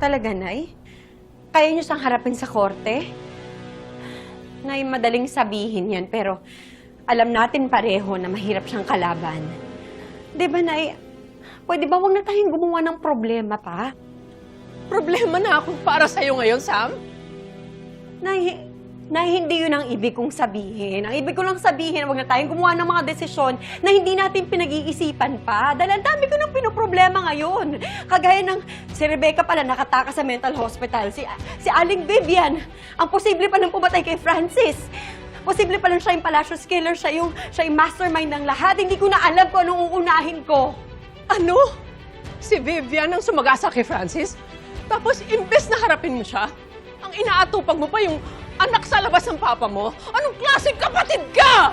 Talaga, Nay? Kaya niyo siyang harapin sa korte? Nay, madaling sabihin yan, pero alam natin pareho na mahirap siyang kalaban. Di ba, Nay? Pwede ba wag na tayong gumawa ng problema pa? Problema na ako para sa'yo ngayon, Sam. Nay, Nay, hindi yun ang ibig kong sabihin. Ang ibig ko lang sabihin, wag na tayong gumawa ng mga desisyon na hindi natin pinag-iisipan pa. Dahil ang dami ko ng pinoproblema ngayon. Kagaya ng si Rebecca pala nakatakas sa mental hospital. Si, si Aling Vivian, ang posible pa nang pumatay kay Francis. Posible pa lang siya yung Palacios Killer, siya yung, siya yung mastermind ng lahat. Hindi ko na alam kung anong uunahin ko. Ano? Si Vivian ang sumagasa kay Francis? Tapos, imbes na harapin mo siya, ang inaatupag mo pa yung anak sa labas ng papa mo? Anong klaseng kapatid ka?